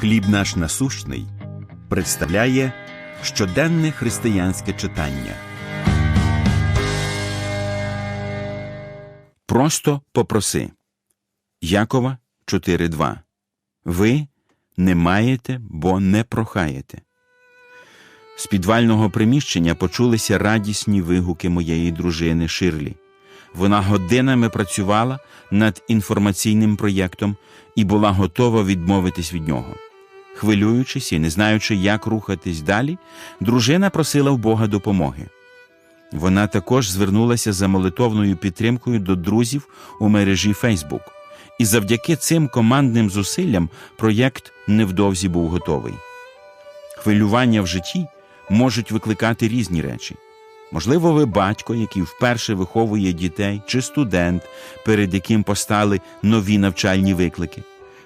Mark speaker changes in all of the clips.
Speaker 1: Хліб наш насущний представляє щоденне християнське читання. Просто попроси. Якова 4.2. Ви не маєте, бо не прохаєте. З підвального приміщення почулися радісні вигуки моєї дружини Ширлі. Вона годинами працювала над інформаційним проєктом і була готова відмовитись від нього. Хвилюючись і не знаючи, як рухатись далі, дружина просила в Бога допомоги. Вона також звернулася за молитовною підтримкою до друзів у мережі Фейсбук, і завдяки цим командним зусиллям проєкт невдовзі був готовий. Хвилювання в житті можуть викликати різні речі. Можливо, ви батько, який вперше виховує дітей, чи студент, перед яким постали нові навчальні виклики.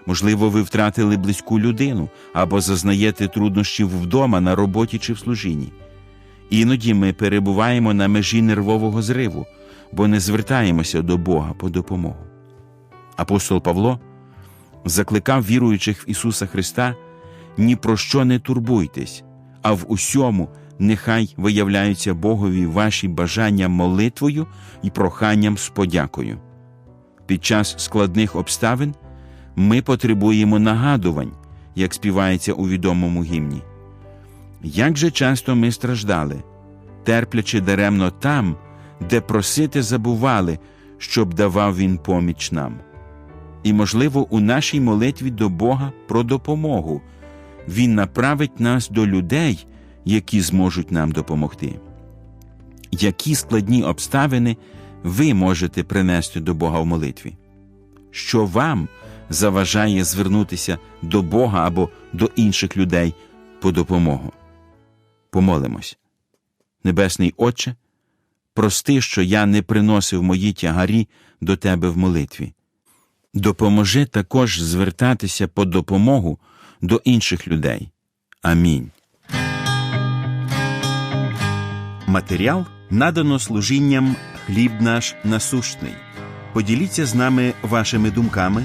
Speaker 1: Можливо, ви втратили близьку людину або зазнаєте труднощів вдома, на роботі чи в служінні. Іноді ми перебуваємо на межі нервового зриву, бо не звертаємося до Бога по допомогу. Апостол Павло закликав віруючих в Ісуса Христа ні про що не турбуйтесь, а в усьому нехай виявляються Богові ваші бажання молитвою і проханням з подякою. Під час складних обставин ми потребуємо нагадувань, як співається у відомому гімні. Як же часто ми страждали, терплячи даремно там, де просити забували, щоб давав він поміч нам. І, можливо, у нашій молитві до Бога про допомогу Він направить нас до людей, які зможуть нам допомогти. Які складні обставини ви можете принести до Бога в молитві? Що вам заважає звернутися до Бога або до інших людей по допомогу? Помолимось. Небесний Отче, прости, що я не приносив мої тягарі до Тебе в молитві. Допоможи також звертатися по допомогу до інших людей. Амінь. Матеріал надано служінням хліб наш насущний. Поділіться з нами вашими думками,